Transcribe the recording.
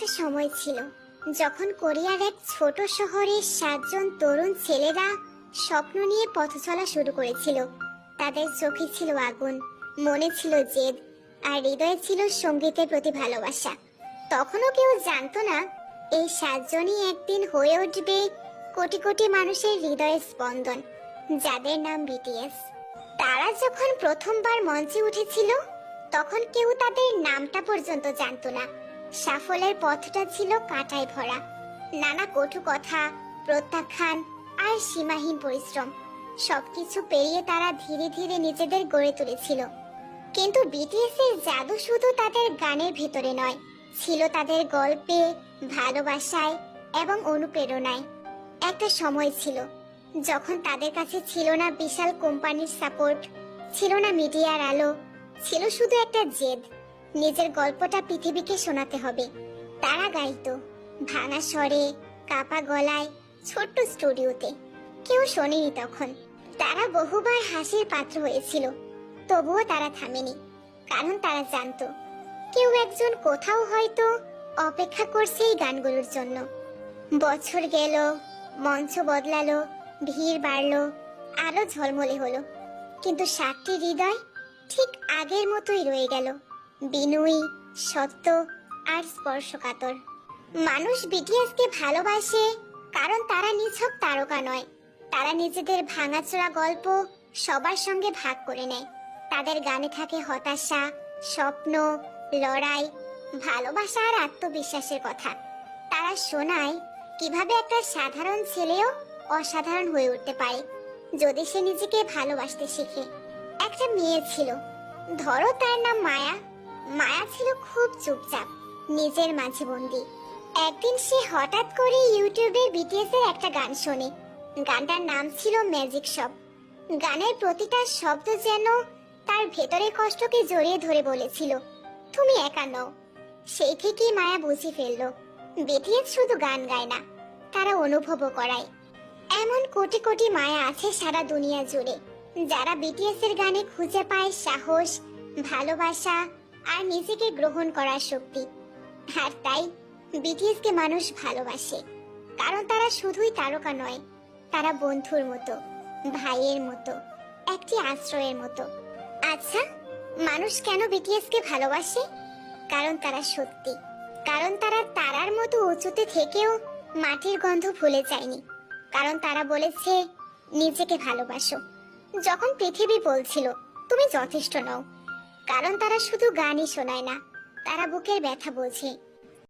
একটা সময় ছিল যখন কোরিয়ার এক ছোট শহরের সাতজন তরুণ ছেলেরা স্বপ্ন নিয়ে পথ চলা শুরু করেছিল। তাদের চোখে ছিল আগুন, মনে ছিল জেদ, আর হৃদয়ে ছিল সঙ্গীতের প্রতি ভালোবাসা। তখনও কেউ জানতো না, এই সাতজনই একদিন হয়ে উঠবে কোটি কোটি মানুষের হৃদয়ের স্পন্দন, যাদের নাম বিটিএস তারা যখন প্রথমবার মঞ্চে উঠেছিল, তখন কেউ তাদের নামটা পর্যন্ত জানতো না। সাফল্যের পথটা ছিল কাটায় ভরা। নানা কটু কথা, প্রত্যাখ্যান আর সীমাহীন পরিশ্রম। সবকিছু পেরিয়ে তারা ধীরে ধীরে নিজেদের গড়ে তুলেছিল। কিন্তু বিটিএস এর জাদু শুধু তাদের গানের ভেতরে নয়, ছিল তাদের গল্পে, ভালোবাসায় এবং অনুপ্রেরণায়। একটা সময় ছিল যখন তাদের কাছে ছিল না বিশাল কোম্পানির সাপোর্ট, ছিল না মিডিয়ার আলো, ছিল শুধু একটা জেদ। নিজের গল্পটা পৃথিবীকে শোনাতে হবে। তারা গাইতো ভাঙা স্বরে কাপা গলায়, ছোট্ট স্টুডিওতে। কেউ শোনেনি তখন। তারা বহুবার হাসির পাত্র হয়েছিল। তবুও তারা থামেনি, কারণ তারা জানতো, কেউ একজন কোথাও হয়তো অপেক্ষা করছে এই গানগুলোর জন্য। বছর গেল, মঞ্চ বদলালো, ভিড় বাড়লো, আলো ঝলমলে হলো। কিন্তু সাতটি হৃদয় ঠিক আগের মতোই রয়ে গেল। বিনয়ী, সত্য আর স্পর্শকাতর। মানুষ বিটিএসকে ভালোবাসে কারণ তারা নিছক তারকা নয়। তারা নিজেদের ভাঙাচোরা গল্প সবার সঙ্গে ভাগ করে নেয়। তাদের গানে থাকে হতাশা, স্বপ্ন, লড়াই, ভালোবাসা আর আত্মবিশ্বাসের কথা। তারা শোনায় কীভাবে একটা সাধারণ ছেলেও অসাধারণ হয়ে উঠতে পারে, যদি সে নিজেকে ভালোবাসতে শেখে। একটা মেয়ে ছিল। ধরো তার নাম মায়া। মায়া ছিল খুব চুপচাপ, নিজের মাঝে বন্দি। একদিন সে হঠাৎ করে ইউটিউবে বিটিএস এর একটা গান শোনে। গানটার নাম ছিল ম্যাজিক শপ গানের প্রতিটা শব্দ যেন তার ভেতরের কষ্টকে জড়িয়ে ধরে বলেছিল, তুমি একা নও। সেই থেকেই মায়া বুঝে ফেলল, বিটিএস শুধু গান গায় না, তারা অনুভবও করায়। এমন কোটি কোটি মায়া আছে সারা দুনিয়া জুড়ে, যারা বিটিএস এর গানে খুঁজে পায় সাহস, ভালোবাসা আর নিজেকে গ্রহণ করার শক্তি। আর তাই বিটিএস কে মানুষ ভালোবাসে। কারণ তারা শুধুই তারকা নয়, তারা বন্ধুর মতো, ভাইয়ের মতো, একটি আশ্রয়ের মতো। আচ্ছা মানুষ কেন বিটিএস কে ভালোবাসে? কারণ তারা সত্যি। কারণ তারা তারার মতো উঁচুতে থেকেও মাটির গন্ধ ভুলে যায়নি। কারণ তারা বলেছে, নিজেকে ভালোবাসো। যখন পৃথিবী বলছিল, তুমি যথেষ্ট নও। কারণ তারা শুধু গানই শোনায় না তারা বুকের ব্যথা বোঝে।